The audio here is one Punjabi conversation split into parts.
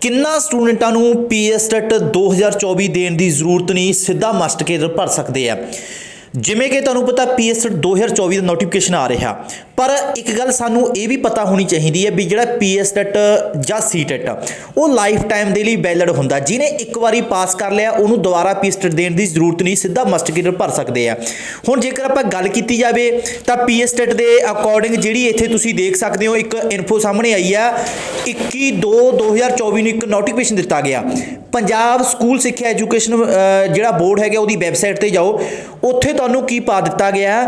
ਕਿੰਨਾ ਸਟੂਡੈਂਟਾਂ ਨੂੰ ਪੀਐਸਟੈਟ 2024 ਦੇਣ ਦੀ ਜ਼ਰੂਰਤ ਨਹੀਂ, ਸਿੱਧਾ ਮਸਟ ਕੇ ਭਰ ਸਕਦੇ ਆ। ਜਿਵੇਂ ਕਿ ਤੁਹਾਨੂੰ ਪਤਾ ਪੀਐਸਟੈਟ 2024 ਦਾ ਨੋਟੀਫਿਕੇਸ਼ਨ ਆ ਰਿਹਾ। ਪਰ ਇੱਕ ਗੱਲ ਸਾਨੂੰ ਇਹ ਵੀ ਪਤਾ ਹੋਣੀ ਚਾਹੀਦੀ ਹੈ ਵੀ ਜਿਹੜਾ ਪੀਐਸਟੈਟ ਜਾਂ ਸੀ ਸੀਟੈਟ ਉਹ ਲਾਈਫ ਟਾਈਮ ਦੇ ਲਈ ਵੈਲਿਡ ਹੁੰਦਾ। ਜਿਹਨੇ ਇੱਕ ਵਾਰੀ ਪਾਸ ਕਰ ਲਿਆ, ਉਹਨੂੰ ਦੁਬਾਰਾ ਪੀਐਸਟੈਟ ਦੇਣ ਦੀ ਜ਼ਰੂਰਤ ਨਹੀਂ, ਸਿੱਧਾ ਮਸਟ ਕੇ ਭਰ ਸਕਦੇ ਆ। ਹੁਣ ਜੇਕਰ ਆਪਾਂ ਗੱਲ ਕੀਤੀ ਜਾਵੇ, ਤਾਂ ਪੀਐਸਟੈਟ ਦੇ ਅਕੋਰਡਿੰਗ ਜਿਹੜੀ ਇੱਥੇ ਤੁਸੀਂ ਦੇਖ ਸਕਦੇ ਹੋ, ਇੱਕ ਇਨਫੋ ਸਾਹਮਣੇ ਆਈ ਆ। 21 2 2024 ਨੂੰ ਇੱਕ ਨੋਟੀਫਿਕੇਸ਼ਨ ਦਿੱਤਾ ਗਿਆ। ਪੰਜਾਬ ਸਕੂਲ ਸਿੱਖਿਆ ਐਜੂਕੇਸ਼ਨ ਜਿਹੜਾ ਬੋਰਡ ਹੈਗਾ ਉਹਦੀ ਵੈਬਸਾਈਟ ਤੇ ਜਾਓ। ਉੱਥੇ ਤੁਹਾਨੂੰ ਕੀ ਪਾ ਦਿੱਤਾ ਗਿਆ?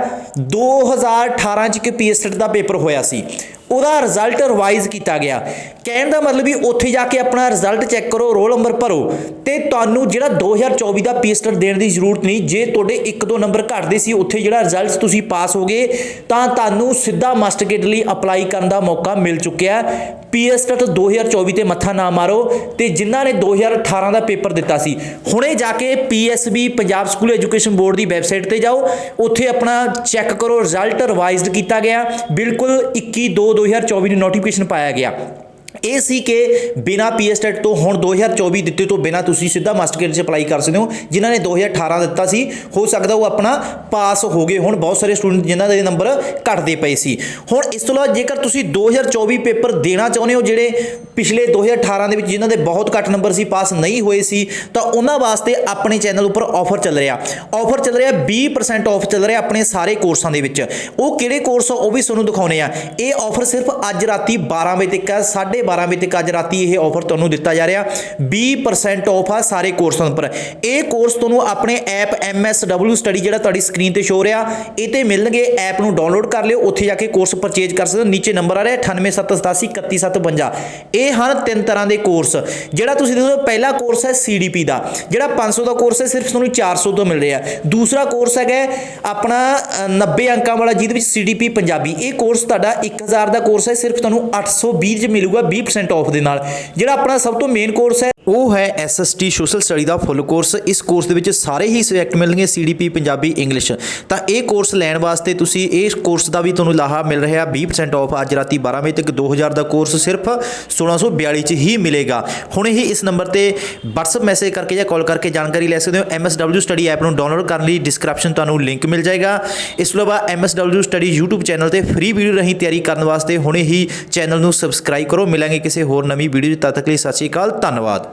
2018 ਚ ਇੱਕ ਪੀਐਸਟੈਟ ਦਾ ਪੇਪਰ ਹੋਇਆ ਸੀ। ਉਹਦਾ ਰਿਜ਼ਲਟ ਰਿਵਾਈਜ਼ ਕੀਤਾ ਗਿਆ। ਕਹਿਣ ਦਾ ਮਤਲਬ ਵੀ ਉੱਥੇ ਜਾ ਕੇ ਆਪਣਾ ਰਿਜ਼ਲਟ ਚੈੱਕ ਕਰੋ, ਰੋਲ ਨੰਬਰ ਭਰੋ ਤੇ ਤੁਹਾਨੂੰ ਜਿਹੜਾ 2024 ਦਾ ਪੀਐਸਟੈਟ ਦੇਣ ਦੀ ਜ਼ਰੂਰਤ ਨਹੀਂ, ਜੇ ਤੁਹਾਡੇ 1-2 ਨੰਬਰ ਘੱਟਦੇ ਸੀ, ਉੱਥੇ ਜਿਹੜਾ ਰਿਜ਼ਲਟ ਤੁਸੀਂ ਪਾਸ ਹੋ ਗਏ ਤਾਂ ਤੁਹਾਨੂੰ ਸਿੱਧਾ ਮਾਸਟਰ ਮਾਸਟਰਕੇਟ ਲਈ ਅਪਲਾਈ ਕਰਨ ਦਾ ਮੌਕਾ ਮਿਲ ਚੁੱਕਿਆ। ਪੀਐਸਟੈਟ 2024 ਤੇ ਮੱਥਾ ਨਾ ਮਾਰੋ ਤੇ ਜਿਨ੍ਹਾਂ ਨੇ 2018 ਦਾ ਪੇਪਰ ਦਿੱਤਾ ਸੀ, ਹੁਣੇ ਜਾ ਕੇ PSB Punjab school education board ਦੀ ਵੈਬਸਾਈਟ ਤੇ ਜਾਓ, ਉੱਥੇ ਆਪਣਾ ਚੈੱਕ ਕਰੋ ਰਿਜ਼ਲਟ ਰਿਵਾਈਜ਼ਡ ਕੀਤਾ ਗਿਆ, ਬਿਲਕੁਲ 21 2 2024 ਨੂੰ ਨੋਟੀਫਿਕੇਸ਼ਨ ਪਾਇਆ ਗਿਆ। ਇਹ ਸੀ ਕਿ ਬਿਨਾ ਪੀਐਸਟੈਟ ਤੋਂ ਹੁਣ 2024 ਦਿੱਤੇ ਤੋਂ ਬਿਨਾ ਤੁਸੀਂ ਸਿੱਧਾ ਮਾਸਟਰਕੇਟ 'ਚ ਅਪਲਾਈ ਕਰ ਸਕਦੇ ਹੋ, ਜਿਨ੍ਹਾਂ ਨੇ 2018 ਦਿੱਤਾ ਸੀ, ਹੋ ਸਕਦਾ ਉਹ ਆਪਣਾ ਪਾਸ ਹੋ ਗਏ ਹੁਣ। ਬਹੁਤ ਸਾਰੇ ਸਟੂਡੈਂਟ ਜਿਨ੍ਹਾਂ ਦੇ ਨੰਬਰ ਘਟਦੇ ਪਏ ਸੀ। ਹੁਣ ਇਸ ਤੋਂ ਇਲਾਵਾ ਜੇਕਰ ਤੁਸੀਂ 2024 ਪੇਪਰ ਦੇਣਾ ਚਾਹੁੰਦੇ ਹੋ, ਜਿਹੜੇ ਪਿਛਲੇ 2018 ਦੇ ਵਿੱਚ ਜਿਨ੍ਹਾਂ ਦੇ ਬਹੁਤ ਘੱਟ ਨੰਬਰ ਸੀ ਪਾਸ ਨਹੀਂ ਹੋਏ ਸੀ, ਤਾਂ ਉਹਨਾਂ ਵਾਸਤੇ ਆਪਣੇ ਚੈਨਲ ਉੱਪਰ ਆਫਰ ਚੱਲ ਰਿਹਾ। ਆਫਰ ਚੱਲ ਰਿਹਾ 20% ਆਫ ਚੱਲ ਰਿਹਾ ਆਪਣੇ ਸਾਰੇ ਕੋਰਸਾਂ ਦੇ ਵਿੱਚ। ਉਹ ਕਿਹੜੇ ਕੋਰਸ ਆ, ਉਹ ਵੀ ਤੁਹਾਨੂੰ ਦਿਖਾਉਣੇ ਆ। ਇਹ ਆਫਰ ਸਿਰਫ ਅੱਜ ਰਾਤੀ 12 ਵਜੇ ਤੱਕ ਹੈ 12:30 ਵਜੇ ਤੱਕ ਅੱਜ ਰਾਤੀ ਇਹ ਆਫਰ ਤੁਹਾਨੂੰ ਦਿੱਤਾ ਜਾ ਰਿਹਾ। 20% ਆਫ ਆ ਸਾਰੇ ਕੋਰਸਾਂ ਉੱਪਰ। ਇਹ ਕੋਰਸ ਤੁਹਾਨੂੰ ਆਪਣੇ ਐਪ MSW ਸਟੱਡੀ ਜਿਹੜਾ ਤੁਹਾਡੀ ਸਕਰੀਨ ਤੇ ਸ਼ੋ ਰਿਹਾ ਇਹ ਤੇ ਮਿਲਣਗੇ। ਐਪ ਨੂੰ ਡਾਊਨਲੋਡ ਕਰ ਲਿਓ ਉੱਥੇ ਜਾ ਕੇ ਕੋਰਸ ਪਰਚੇਜ ਕਰ ਸਕਦੇ ਹੋ। ਨੀਚੇ ਨੰਬਰ ਆ ਰਿਹਾ 9877831752 ਇਹ ਹਨ ਤਿੰਨ ਤਰ੍ਹਾਂ ਦੇ ਕੋਰਸ ਜਿਹੜਾ ਤੁਸੀਂ ਦੇਖੋ ਪਹਿਲਾ ਕੋਰਸ ਹੈ CDP ਦਾ। ਜਿਹੜਾ 500 ਦਾ ਕੋਰਸ ਹੈ ਸਿਰਫ ਤੁਹਾਨੂੰ 400 ਤੋਂ ਮਿਲ ਰਿਹਾ ਦੂਸਰਾ ਕੋਰਸ ਹੈਗਾ ਆਪਣਾ ਅ, 90 ਅੰਕਾਂ ਵਾਲਾ ਜਿਹਦੇ ਵਿੱਚ CDP ਪੰਜਾਬੀ। ਇਹ ਕੋਰਸ ਤੁਹਾਡਾ 1000 ਦਾ ਕੋਰਸ ਹੈ ਸਿਰਫ ਤੁਹਾਨੂੰ 820 ਚ ਮਿਲੂਗਾ। 20% ਆਫ ਦੇ ਨਾਲ। ਜਿਹੜਾ ਆਪਣਾ ਸਭ ਤੋਂ ਮੇਨ ਕੋਰਸ ਹੈ। ਉਹ ਹੈ SST ਸੋਸ਼ਲ ਸਟੱਡੀ ਦਾ ਫੁੱਲ ਕੋਰਸ ਇਸ ਕੋਰਸ ਦੇ ਵਿੱਚ ਸਾਰੇ ਹੀ ਸਬਜੈਕਟ ਮਿਲਣਗੇ CDP ਪੰਜਾਬੀ ਇੰਗਲਿਸ਼ ਤਾਂ ਇਹ ਕੋਰਸ ਲੈਣ ਵਾਸਤੇ ਤੁਸੀਂ ਇਸ ਕੋਰਸ ਦਾ ਵੀ ਤੁਹਾਨੂੰ ਲਾਹਾ ਮਿਲ ਰਿਹਾ 20% ਆਫ ਅੱਜ ਰਾਤੀ 12 ਵਜੇ ਤੱਕ 2000 ਦਾ ਕੋਰਸ ਸਿਰਫ 1642 ਚ ਹੀ ਮਿਲੇਗਾ। ਹੁਣੇ ਹੀ ਇਸ ਨੰਬਰ ਤੇ WhatsApp ਮੈਸੇਜ ਕਰਕੇ ਜਾਂ ਕਾਲ ਕਰਕੇ ਜਾਣਕਾਰੀ ਲੈ ਸਕਦੇ ਹੋ। MSW ਸਟੱਡੀ ਐਪ ਨੂੰ ਡਾਊਨਲੋਡ ਕਰਨ ਲਈ ਡਿਸਕ੍ਰਿਪਸ਼ਨ ਤੁਹਾਨੂੰ ਲਿੰਕ ਮਿਲ ਜਾਏਗਾ। ਇਸ ਤੋਂ ਇਲਾਵਾ MSW ਸਟੱਡੀ YouTube ਚੈਨਲ ਤੇ ਫ੍ਰੀ ਵੀਡੀਓ ਰਹੀ ਤਿਆਰੀ ਕਰਨ ਵਾਸਤੇ ਹੁਣੇ ਹੀ ਚੈਨਲ ਨੂੰ ਸਬਸਕ੍ਰਾਈਬ ਕਰੋ। ਮਿਲਾਂਗੇ ਕਿਸੇ ਹੋਰ ਨਵੀਂ ਵੀਡੀਓ ਤਦ ਤੱਕ ਲਈ ਸਤਿ ਸ਼੍ਰੀ ਅਕਾਲ ਧੰਨਵਾਦ।